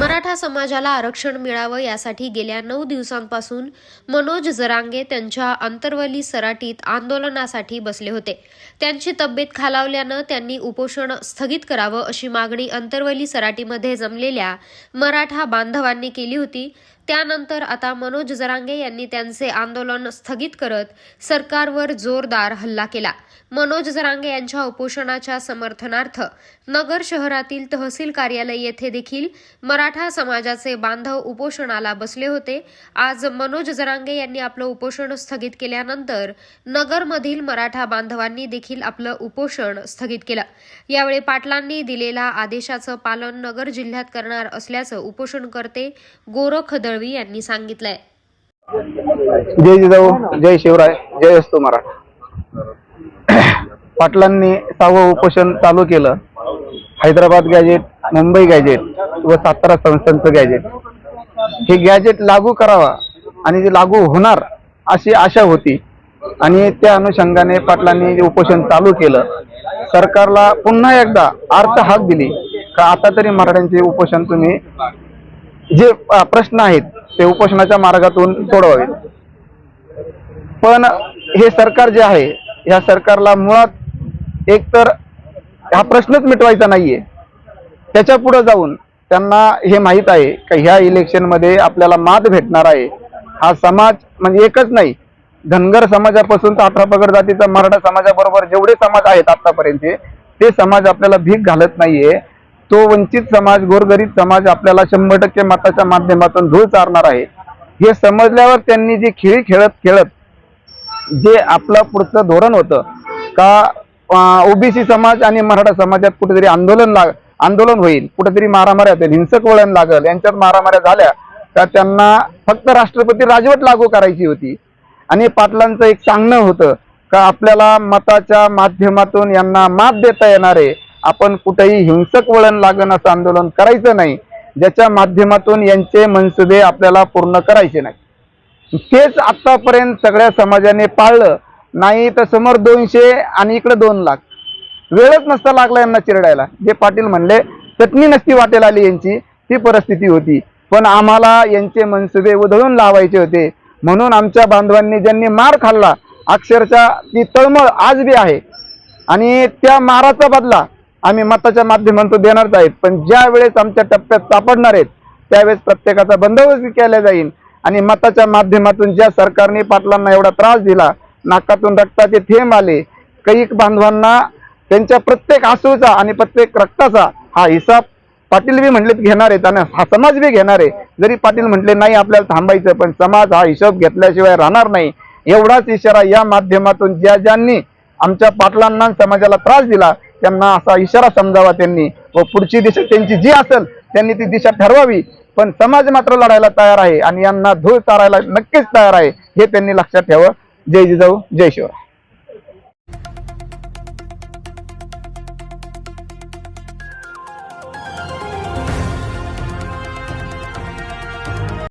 मराठा समाजाला आरक्षण मिळावं यासाठी गेल्या नऊ दिवसांपासून मनोज जरांगे त्यांच्या अंतर्वली सराटीत आंदोलनासाठी बसले होते. त्यांची तब्येत खालावल्यानं त्यांनी उपोषण स्थगित करावं अशी मागणी अंतर्वली सराटीमध्ये जमलेल्या मराठा बांधवांनी केली होती. त्यानंतर आता मनोज जरांगे यांनी त्यांचे आंदोलन स्थगित करत सरकारवर जोरदार हल्ला केला. मनोज जरांगे यांच्या उपोषणाच्या समर्थनार्थ नगर शहरातील तहसील कार्यालय येथे देखील मराठा समाजाचे बांधव उपोषणाला बसले होते. आज मनोज जरांगे यांनी आपलं उपोषण स्थगित केल्यानंतर नगरमधील मराठा बांधवांनी देखील आपलं उपोषण स्थगित केलं. यावेळी पाटलांनी दिलेल्या आदेशाचं पालन नगर जिल्ह्यात करणार असल्याचं उपोषणकर्ते गोरखदळ रवी यांनी सांगितलंय. जय जिजाऊ जय शिवराय जय असतो मराठा. पाटलांनी सहावं उपोषण चालू केलं. हैदराबाद गॅजेट मुंबई गॅजेट व सातारा संस्थांचं गॅजेट हे गॅजेट लागू करावा आणि ते लागू होणार अशी आशा होती. आणि त्या अनुषंगाने पाटलांनी जे उपोषण चालू केलं सरकारला पुन्हा एकदा अर्थ हाक दिली. का आता तरी मराठ्यांचे उपोषण तुम्ही जे प्रश्न आहेत ते उपोषणाच्या मार्गातून सोडवावेत. पण हे सरकार जे आहे या सरकारला मुळात एकतर हा प्रश्नच मिटवायचा नाहीये. त्याच्या पुढे जाऊन त्यांना हे माहीत आहे का ह्या इलेक्शनमध्ये आपल्याला मात भेटणार आहे. हा समाज म्हणजे एकच नाही धनगर समाजापासून तर अठरा पगड जातीचा मराठा समाजाबरोबर जेवढे समाज आहेत आतापर्यंतचे ते समाज आपल्याला भीक घालत नाहीये. तो वंचित समाज गोरगरीब समाज आपल्याला शंभर टक्के मताच्या माध्यमातून धूळ चारणार आहे. हे समजल्यावर त्यांनी जे खेळी खेळत खेळत जे आपलं पुढचं धोरण होतं का ओबीसी समाज आणि मराठा समाजात कुठेतरी आंदोलन लाग आंदोलन होईल कुठेतरी मारामाऱ्या होतील हिंसक वळण लागल यांच्यात मारामाऱ्या झाल्या का त्यांना फक्त राष्ट्रपती राजवट लागू करायची होती. आणि पाटलांचं एक सांगणं होतं का आपल्याला मताच्या माध्यमातून यांना मात देता येणार आहे. आपण कुठेही हिंसक वळण लागण असं आंदोलन करायचं नाही. ज्याच्या माध्यमातून यांचे मनसुबे आपल्याला पूर्ण करायचे नाही. तेच आतापर्यंत सगळ्या समाजाने पाळलं नाही तर समोर दोनशे आणि इकडे दोन लाख. वेळच नसता लागला यांना चिरडायला. जे पाटील म्हणले चटणी नसती वाटेल आली यांची ती परिस्थिती होती. पण आम्हाला यांचे मनसुबे उधळून लावायचे होते. म्हणून आमच्या बांधवांनी ज्यांनी मार खाल्ला अक्षरशः ती तळमळ आज बी आहे. आणि त्या माराचा बदला आम्ही मताच्या माध्यमातून देणारच आहेत. पण ज्या वेळेस आमच्या टप्प्यात सापडणार आहेत त्यावेळेस प्रत्येकाचा बंदोबस्त केला जाईल आणि मताच्या माध्यमातून ज्या सरकारने पाटलांना एवढा त्रास दिला नाकातून रक्ताचे थेंब आले कैक बांधवांना त्यांच्या प्रत्येक आसूचा आणि प्रत्येक रक्ताचा हा हिसाब पाटील बी म्हटले घेणार आहेत आणि हा समाज बी घेणार आहे. जरी पाटील म्हटले नाही आपल्याला थांबायचं पण समाज हा हिशोब घेतल्याशिवाय राहणार नाही. एवढाच इशारा या माध्यमातून ज्या ज्यांनी आमच्या पाटलांना समाजाला त्रास दिला त्यांना असा इशारा समजावा त्यांनी. व पुढची दिशा त्यांची जी असेल त्यांनी ती दिशा ठरवावी. पण समाज मात्र लढायला तयार आहे आणि यांना धूळ चारायला नक्कीच तयार आहे. हे त्यांनी लक्षात ठेवावं जय जिजाऊ जय शिवराय.